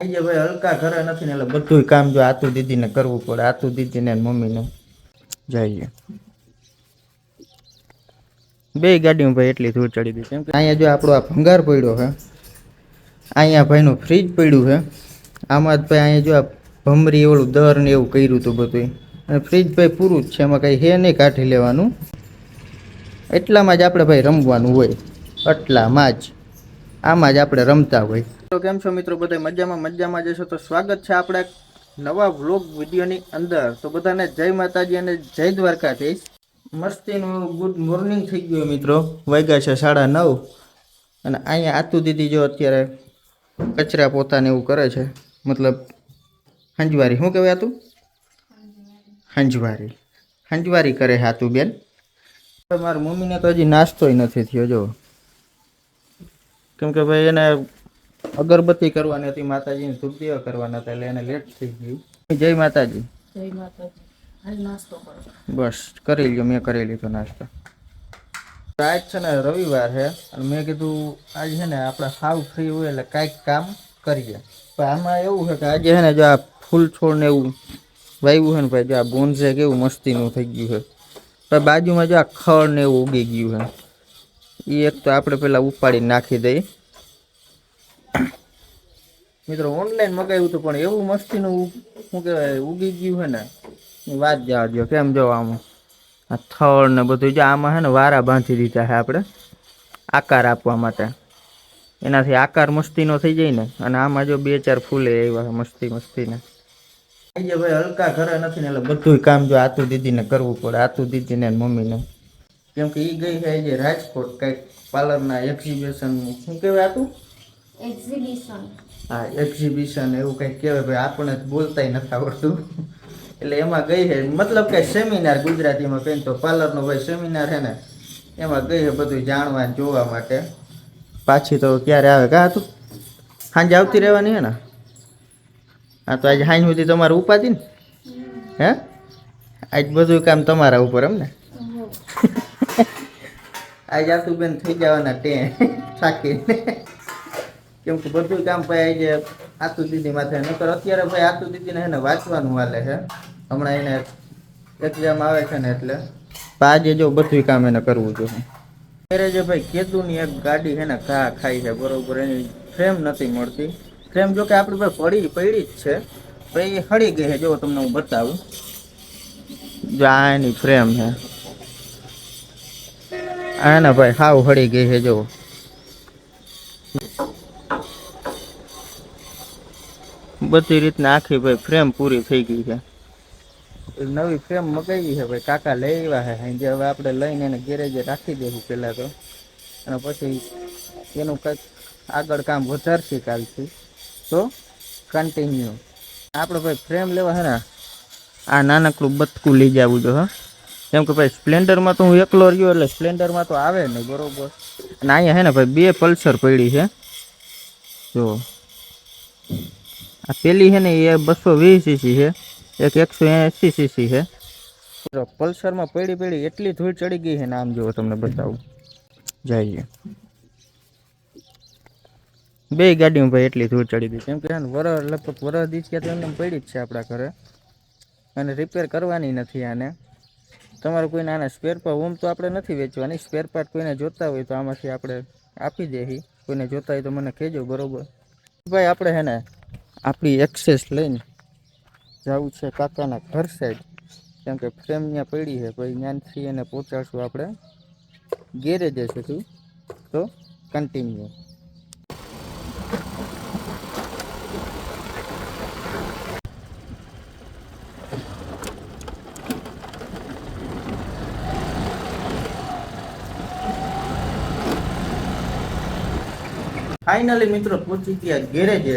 આજે ભાઈ હલકા ઘરે નથી ને એટલે બધું કામ જો આતુ દીદીને કરવું પડે. આતુ દીદીને મમ્મીને. જઈએ. બે ગાડીમાં ભાઈ એટલી ધૂળ ચડી ગઈ કેમ કે અહીંયા જો આપણો આ ભંગાર પડ્યો છે. અહીંયા ભાઈનું ફ્રીજ પડ્યું છે. આમાં જ ભાઈ અહીંયા જો આ ભમરી એવું દર ને એવું કર્યું હતું બધું અને ફ્રીજ ભાઈ પૂરું જ છે. એમાં કંઈ હે નહીં કાઢી લેવાનું. એટલામાં જ આપણે ભાઈ રમવાનું હોય. એટલામાં જ. આમાં જ આપણે રમતા હોય. તો કેમ છો મિત્રો? બધા મજામાં? મજામાં જશો તો સ્વાગત છે આપણા નવા વ્લોગ વિડીયોની અંદર. તો બધાને જય માતાજી અને જય દ્વારકાધીશ. મસ્તીનું ગુડ મોર્નિંગ થઈ ગયું મિત્રો. વાગ્યા છે સાડા નવ. અને અહીંયા આતુ દીદી જો અત્યારે કચરા પોતાને એવું કરે છે. મતલબ હંજવારી. શું કહેવાય આતું? હંજવારી. હંજવારી કરે હાતું બેન. મારા મમ્મીને તો હજી નાસ્તોય નથી થયો, જો. કેમ કે ભાઈ એને અગરબત્તી કરવાની હતી માતાજીને ધૂપ દીવા કરવાના હતા એટલે એને લેટ થઈ ગયું. જય માતાજી. જય માતાજી. બસ કરી લ્યો મેં કરી લીધો નાસ્તો. આજ છે ને રવિવાર છે અને મેં કીધું આજ છે ને આપણે સાવ ફ્રી હોય એટલે કાંઈક કામ કરીએ. પણ આમાં એવું છે કે આજે છે ને જો આ ફૂલ છોડ ને એવું વાવ્યું છે ને ભાઈ જો આ બોન્ઝે કેવું મસ્તીનું થઈ ગયું છે. પણ બાજુમાં જો આ ખડ ને એવું ઉગી ગયું છે. એ એક તો આપણે પેલા ઉપાડી નાખી દઈએ. મિત્રો ઓનલાઈન મગાવ્યું હતું પણ એવું મસ્તીનું શું કહેવાય, ઉગી ગયું છે ને વાત જવા દો કેમ જો આમાં? આ થળ ને બધું જો આમાં છે ને વારા બાંધી દીધા છે આપણે, આકાર આપવા માટે. એનાથી આકાર મસ્તીનો થઈ જાય ને, અને આમાં જો બે ચાર ફૂલે એવા મસ્તી મસ્તીને. આજે ભાઈ, હલકા ઘરે નથી ને એટલે બધું કામ જો આતુ દીદીને કરવું પડે, આતુ દીદીને મમ્મીને. કેમ કે એ ગઈ છે આજે રાજકોટ કંઈક પાર્લરના એક્ઝિબિશન શું કહેવાય આતું? એક્ઝિબિશન હા એક્ઝિબિશન એવું કંઈક કહેવાય ભાઈ આપણને તો બોલતાય નથી આવડતું. એટલે એમાં ગઈ છે મતલબ કે સેમિનાર ગુજરાતીમાં કહીને તો પાર્લરનો ભાઈ સેમિનાર છે ને એમાં ગઈ છે બધું જાણવા જોવા માટે. પાછી તો ક્યારે આવે? કાં તું? સાંજે આવતી રહેવાની છે ને? હા તો આજે સાંજ સુધી તમારે ઉપાધી ને? હે? આજ બધું કામ તમારા ઉપર એમ ને? આજ આતું બેન થઈ જવાના ટે થાકીને કેમ કે બધું કામ ભાઈ આજે આતુ દીદી માથે. નકર અત્યારે ભાઈ આતુ દીદીને એને વાંચવાનું હાલે છે. હમણાં એને એક્ઝામ આવે છે ને એટલે. આજે જો બધું કામ એને કરવું જોઈએ. અત્યારે જે ભાઈ કેદુની એક ગાડી છે ને ઘા ખાઈ છે, બરોબર, એની ફ્રેમ નથી મળતી. ફ્રેમ જો કે આપણી પાસે પડી પડી જ છે. ભાઈ હળી ગઈ છે. જો તમને હું બતાવું. જો આ એની ફ્રેમ છે. આ ને ભાઈ હાવ હળી ગઈ છે, જો. બધી રીતના આખી ભાઈ ફ્રેમ પૂરી થઈ ગઈ છે. નવી ફ્રેમ મગાવી છે ભાઈ, કાકા લઈ આવ્યા છે જે હવે આપણે લઈને એને ગેરેજે રાખી દેવું પહેલાં તો. અને પછી એનું કંઈક આગળ કામ વધારશે કાલથી. તો કન્ટિન્યુ આપણે ભાઈ ફ્રેમ લેવા હે ને, આ નાનકડું બતકું લઈ જવું જો હા. કેમ કે ભાઈ સ્પ્લેન્ડરમાં તો હું એકલો રહ્યો એટલે સ્પ્લેન્ડરમાં તો આવે નહીં, બરોબર. અને અહીંયા હે ને ભાઈ બે પલ્સર પડી છે. જો. આ પેલી છે ને એ બસો વીસ સીસી છે. એક એકસો એંસી સીસી છે. પલ્સરમાં પડી પડી એટલી ધૂળ ચડી ગઈ છે ને આમ જુઓ તમને બતાવું. જઈએ. બે ગાડીમાં ભાઈ એટલી ધૂળ ચડી ગઈ કેમ કે છે વર લગભગ વર દિવસ કે એમને પડી જ છે આપણા ઘરે. અને રિપેર કરવાની નથી આને. તમારે કોઈને આના સ્પેર પાર્ટ હોમ તો આપણે નથી વેચવાની. સ્પેર પાર્ટ કોઈને જોતા હોય તો આમાંથી આપણે આપી દઈએ કોઈને જોતા હોય તો મને કહેજો બરોબર. ભાઈ આપણે હે ને આપણી એક્સેસ લઈને જવું છે કાકાના ઘર સાઈડ કેમ કે ફ્રેમ ત્યાં પડી છે પછી જ્ઞાનથી એને પહોંચાડશું આપણે. ગેરેજે સુધી તો. કન્ટિન્યુ ફાઇનલી મિત્રો, પહોંચી ગયા ગેરેજે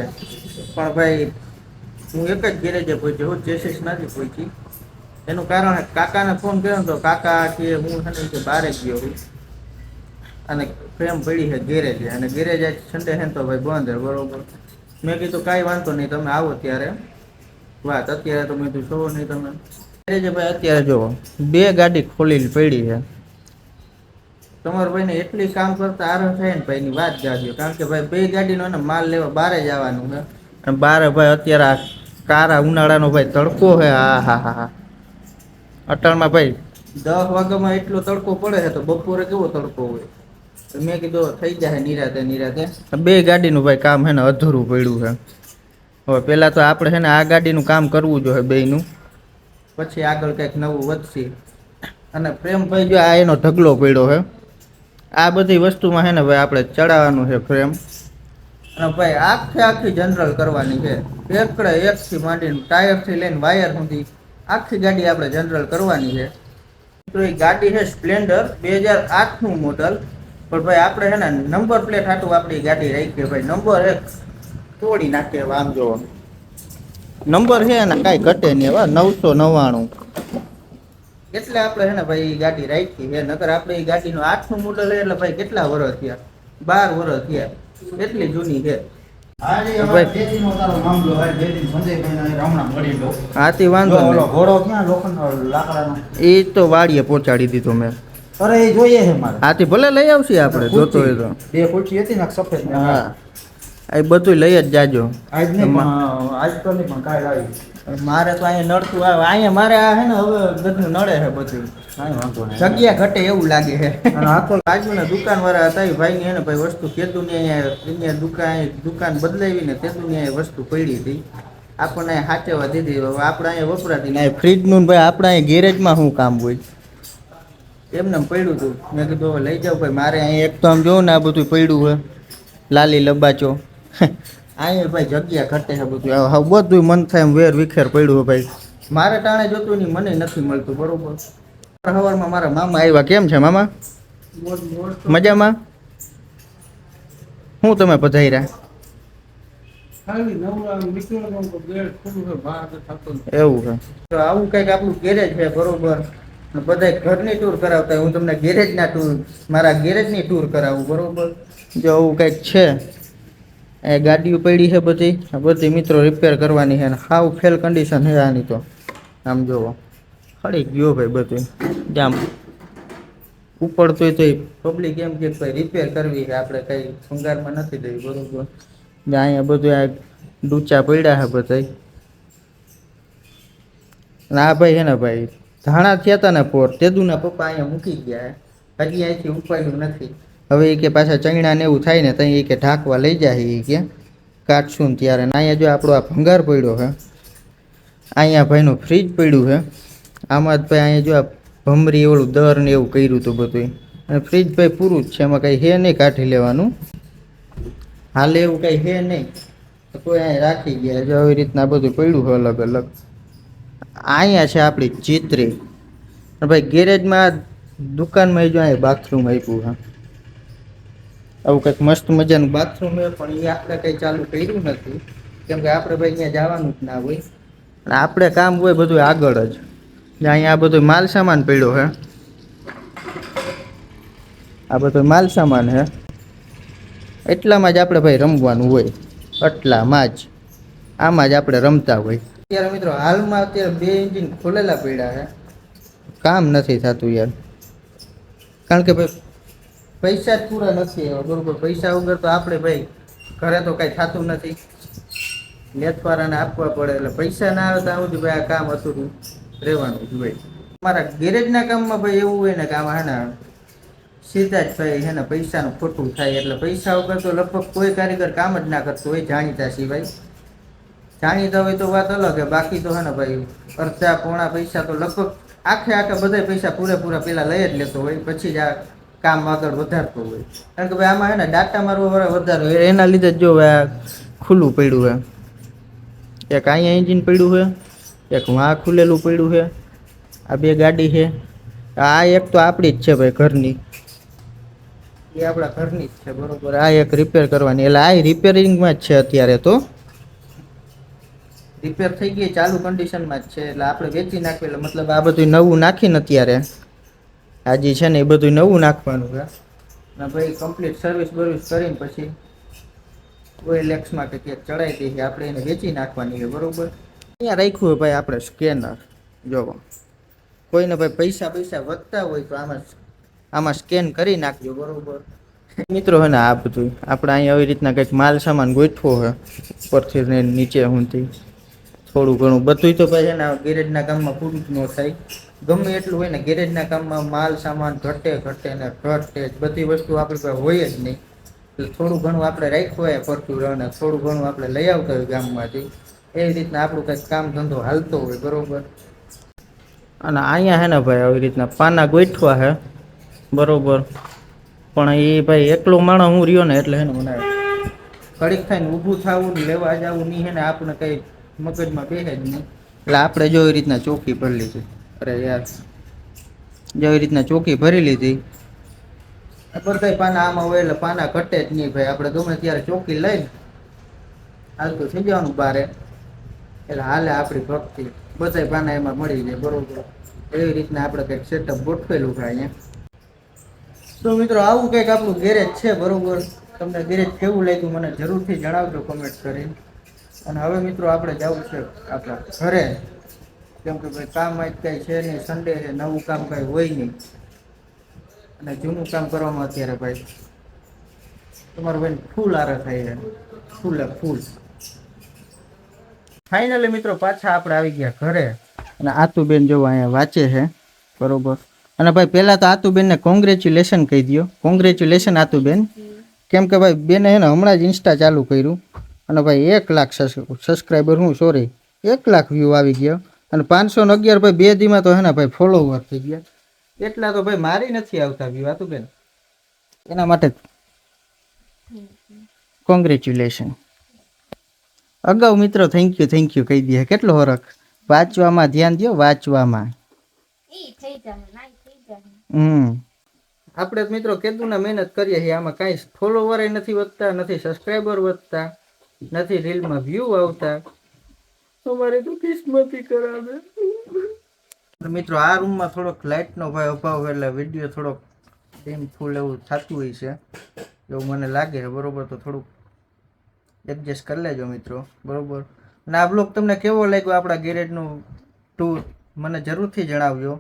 પણ ભાઈ, હું એક જ ગેરેજે પહોંચ્યો હું ચેસીસ નથી પહોંચી એનું કારણ કાકાને ફોન કર્યો તો કાકા કે હું કે બારે ગયો છું. અને ફ્રેમ પડી છે ગેરેજે અને ગેરેજ આજ સન્ડે છે તો ભાઈ બંધ બરોબર. મેં કીધું, કાંઈ વાંધો નહીં, તમે આવો ત્યારે. વાત અત્યારે તો મેં કીધું જોવો નહીં તમે. ગેરેજે ભાઈ અત્યારે જુઓ બે ગાડી ખોલી પડી છે. તમારા ભાઈને એટલી કામ કરતા આરામ થાય ને ભાઈની વાત જાજો કારણ કે ભાઈ બે ગાડીનો એને માલ લેવા બહાર જ આવવાનું છે. અને બારે ભાઈ અત્યારે આ કારા ઉનાળાનો ભાઈ તડકો હે હા હા હા હા. અટાણમાં ભાઈ દસ વાગ્યામાં એટલો તડકો પડે છે તો બપોરે કેવો તડકો હોય? મેં કીધું થઈ જાય નિરાતે નિરાતે. બે ગાડીનું ભાઈ કામ છે ને અધૂરું પડ્યું છે. હવે પહેલાં તો આપણે છે ને આ ગાડીનું કામ કરવું જોઈએ બેયનું. પછી આગળ કંઈક નવું વધશે. અને પ્રેમભાઈ જો આ એનો ઢગલો પડ્યો છે. આ બધી વસ્તુમાં છે ને ભાઈ આપણે ચડાવવાનું છે ફ્રેમ અને ભાઈ આખે આખી જનરલ કરવાની છે. એકડે એકથી માંડીને ટાયરથી લઈને વાયર સુધી આખી ગાડી આપણે જનરલ કરવાની છે. તો એ ગાડી છે સ્પ્લેન્ડર બે હજાર આઠનું મોડલ પણ ભાઈ આપણે છે ને નંબર પ્લેટ હાટું આપણી ગાડી રાખીએ. ભાઈ નંબર એક તોડી નાખીએ આમ જોવો નંબર છે ને કાંઈ ઘટે નહીં હવે, નવસો નવ્વાણું. એટલે આપણે છે ને ભાઈ ગાડી રાખી છે. નકર આપણે એ ગાડીનું આઠનું મોડલ એટલે ભાઈ કેટલા વર્ષ થયા? બાર વર્ષ થયા. એટલી જૂની છે. આથી વાંધો ઘોડો ક્યાં લાકડાનો? એ તો વાડીએ પહોંચાડી દીધો મેં. અરે એ જોઈએ છે મારે. આથી ભલે લઈ આવશે આપણે જોતો હોય તો. બે ખુરશી હતી ને સફેદ હા. એ બધું લઈ જ જાજો. આજ નહીં આજ તો નહીં પણ કાલ આવી. મારે તો અહીંયા નડતું આવે. અહીંયા મારે આ હે ને હવે બધું નડે છે બધું. જગ્યા ઘટે એવું લાગે છે. અને આ તો બાજુના દુકાન વાળા હતા ભાઈ ને ભાઈ વસ્તુ કીધું ને અહીંયા અહીંયા દુકાન દુકાન બદલાવી ને તેતું ને અહીંયા વસ્તુ પડી હતી. આપણને અહીંયા હાચવવા દીધી. હવે આપણે અહીંયા વપરાતી ને ફ્રીજનું ભાઈ આપણે અહીંયા ગેરેજમાં શું કામ હોય? એમને એમ પડ્યું હતું મેં કીધું લઈ જાઉં ભાઈ મારે અહીંયા એક તો આમ જોઉં ને આ બધું પડ્યું હોય લાલી લબાચો. અહીંયા ભાઈ જગ્યા ઘટે છે બધું. હવે બધું મન થાય એમ વેર વિખેર પડ્યું ભાઈ. મારે ટાણે જોતું નહીં મને નથી મળતું બરોબર? સવારમાં મારા મામા આવ્યા કેમ છે મામા? મજામાં? શું તમે પધાર્યા એવું છે. તો આવું કંઈક આપણું ગેરેજ છે બરોબર? બધા ઘરની ટૂર કરાવતા. હું તમને ગેરેજના ટૂર મારા ગેરેજની ટૂર કરાવું બરોબર? જો આવું કંઈક છે. એ ગાડીઓ પડી છે બધી. બધી મિત્રો રિપેર કરવાની છે અને હાવ ફેલ કન્ડિશન છે આની તો. આમ જોવો. ખડી ગયો ભાઈ બધું. જામ. ઉપડતું તો પબ્લિક એમ કે ભાઈ રિપેર કરવી છે. આપણે કઈ ભંગારમાં નથી દેવી, બરોબર. ને અહીંયા બધું આ ડૂચા પડ્યા છે બધા ના ભાઈ હે ને ભાઈ ધાણા થયા હતા ને પોર. તેદુના પપ્પા અહીંયા મૂકી ગયા હજી અહીંથી ઉપાડ્યું નથી. હવે એ કે પાછા ચંગણા એવું થાય ને ત્યાં એ કે ઢાંકવા લઈ જાય એ કે. કાઢશું ને ત્યારે ને અહીંયા જો આપણો આ ભંગાર પડ્યો છે અહીંયા ભાઈનું ફ્રીજ પડ્યું છે આમાં જ ભાઈ અહીંયા જો આ ભમરી એવડું દર ને એવું કર્યું હતું બધું અને ફ્રીજ ભાઈ પૂરું જ છે, એમાં કંઈ હે નહીં કાઢી લેવાનું. હાલે એવું કંઈ હે નહીં કોઈ અહીંયા રાખી ગયા, જો આવી રીતના બધું પડ્યું છે અલગ અલગ. અહીંયા છે આપણી ચિત્રી. ભાઈ ગેરેજમાં દુકાનમાં જો અહીંયા બાથરૂમ આપ્યું છે આવું કંઈક મસ્ત મજાનું બાથરૂમ છે, પણ એ આપણે કંઈ ચાલુ કર્યું નથી. કેમ કે આપણે ભાઈ અહીંયા જવાનું જ ના હોય. અને આપણે કામ હોય બધું આગળ જ. અહીંયા આ બધો માલ સામાન પડ્યો છે આ બધો માલ સામાન છે એટલામાં જ આપણે ભાઈ રમવાનું હોય. એટલામાં જ. આમાં જ આપણે રમતા હોય. અત્યારે મિત્રો હાલમાં અત્યારે બે ઇન્જિન ખોલેલા પડ્યા છે કામ નથી થતું યાર. કારણ કે ભાઈ પૈસા જ પૂરા નથી એવા, બરોબર. પૈસા વગર તો આપણે ભાઈ ઘરે તો કાંઈ થતું નથી. નેતવારાને આપવા પડે એટલે પૈસા ના આવે આવું જ ભાઈ આ કામ અધૂરું રહેવાનું જ ભાઈ અમારા ગેરેજના કામમાં ભાઈ એવું હોય ને કે આમાં હેને સીધા જ ભાઈ હેને પૈસાનું ખોટું થાય એટલે પૈસા વગર તો લગભગ કોઈ કારીગર કામ જ ના કરતો હોય જાણીતા સિવાય. જાણીતા હોય તો વાત અલગ બાકી તો હે ને ભાઈ અડધા પોણા પૈસા તો લગભગ આખે આખે બધા પૈસા પૂરેપૂરા પેલા લઈ જ લેતો હોય. પછી જ આ કામ આગળ વધારતો હોય. કારણ કે ભાઈ આમાં હે ને ડાટા મારવા વાળા વધારે હોય. એના લીધે જો ખુલ્લું પડ્યું છે. એક અહીંયા એન્જિન પડ્યું છે, એક વાં ખુલેલું પડ્યું છે. આ બે ગાડી છે. આ એક તો આપણી જ છે ભાઈ ઘરની. એ આપણા ઘરની જ છે, બરોબર. આ એક રિપેર કરવાની. એટલે આ રિપેરિંગમાં જ છે અત્યારે તો. રિપેર થઈ ગઈ, ચાલુ કન્ડિશનમાં જ છે. એટલે આપણે વેચી નાખીએ. એટલે મતલબ આ બધું નવું નાખીને અત્યારે. આ જે છે ને એ બધું નવું નાખવાનું અને ભાઈ કમ્પ્લીટ સર્વિસ બર્વિસ કરીને પછી કોઈ લેક્સમાં કે ક્યાંક ચડાવી દઈએ આપણે એને વેચી નાખવાની છે બરોબર? અહીંયા રાખ્યું હોય ભાઈ આપણે સ્કેનર જોવો કોઈને ભાઈ પૈસા પૈસા વધતા હોય તો આમાં આમાં સ્કેન કરી નાખજો, બરોબર? મિત્રો હે ને આ બધું આપણે અહીંયા આવી રીતના કંઈક માલ સામાન ગોઠવો છે ઉપરથી ને નીચે સુધી થોડું ઘણું બધું તો ભાઈ છે ને ગેરેજના કામમાં પૂરું જ ન થાય. ગમે એટલું હોય ને, ગેરેજના કામમાં માલ, સામાન ઘટે ઘટે ને ઘટે બધી વસ્તુ આપણી પાસે હોય જ નહીં. એટલે થોડું ઘણું આપણે રાખ્યું હોય પરચું રહે થોડું ઘણું આપણે લઈ આવતા હોય ગામમાંથી. એવી રીતના આપણું કંઈક કામ ધંધો હાલતો હોય, બરોબર. અને અહીંયા હે ને ભાઈ, આવી રીતના પાના ગોઠવા હે. બરોબર. પણ એ ભાઈ, એકલો માણસ હું રહ્યો ને એટલે હે ને મને કડીક થઈને ઊભું થવું ને લેવા જવું નહીં હે ને આપણે કંઈ મગજમાં બેસે જ નહીં. એટલે આપણે જો એ રીતના ચોકી ભરલી લીધી અરે યાર. જેવી રીતના ચોકી ભરી લીધી. બધા પાના આમાં હોય એટલે પાના ઘટે જ નહીં ભાઈ. આપણે ગમે ત્યારે ચોકી લઈને હાલતું થઈ જવાનું બારે. એટલે હાલે આપણી ભક્તિ. બધા પાના એમાં મળી જાય બરોબર. એવી રીતના આપણે કંઈક સેટઅપ ગોઠવેલું છે અહીંયા. તો મિત્રો, આવું કંઈક આપણું ગેરેજ છે બરોબર. તમને ગેરેજ કેવું લાગ્યું મને જરૂરથી જણાવજો કમેન્ટ કરીને. અને હવે મિત્રો, આપણે જવું છે આપણા ઘરે. કેમ કે ભાઈ કામ આજ કાંઈ છે નહીં સન્ડે છે, નવું કામ કાંઈ હોય નહીં. અને જૂનું કામ કરવામાં અત્યારે ભાઈ તમારું ભાઈ ફૂલ આરે થાય છે. ફૂલે ફૂલ ફાઇનલી મિત્રો પાછા આપણે આવી ગયા ઘરે. અને આતુબેન જો અહીંયા વાંચે છે, બરોબર. અને ભાઈ પહેલાં તો આતુબેનને કોંગ્રેચ્યુલેશન કહી દો કોંગ્રેચ્યુલેશન આતુબેન. કેમ કે ભાઈ બેને એને હમણાં જ ઇન્સ્ટા ચાલુ કર્યું. અને ભાઈ એક લાખ સબસ્ક્રાઈબર હું સોરી એક લાખ વ્યૂ આવી ગયો. અને પાંચસો ને અગિયાર ભાઈ બે દીમાં તો હે ને ભાઈ ફોલોવર થઈ ગયા. એટલા તો ભાઈ મારી નથી આવતા વાતું બેન. એના માટે કોંગ્રેચ્યુલેશન અગાઉ મિત્રો થેન્ક યુ થેન્ક યુ કહી દે. કેટલો હરખ? વાંચવામાં ધ્યાન દો વાંચવામાં. હમ. આપણે તો મિત્રો કેદુના મહેનત કરીએ છીએ. આમાં કાંઈ ફોલોવર નથી વધતા નથી સબસ્ક્રાઈબર વધતા નથી રીલમાં વ્યૂ આવતા. અમારે તો કિસ્મતી કરાવે. મિત્રો, આ રૂમમાં થોડોક લાઇટનો ભાઈ અભાવ એટલે વીડિયો થોડોક ટીમ ફૂલ એવું થતું હોય છે. એવું મને લાગે છે, બરોબર? તો થોડુંક એડજસ્ટ કરી લેજો મિત્રો, બરોબર? અને આ બ્લોગ તમને કેવો લાગ્યો આપણા ગેરેજનું ટૂર મને જરૂરથી જણાવજો.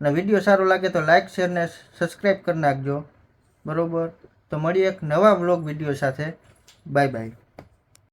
અને વીડિયો સારો લાગે તો લાઇક શેર ને સબસ્ક્રાઈબ કરી નાખજો, બરોબર? તો મળીએ એક નવા બ્લોગ વીડિયો સાથે. Bye bye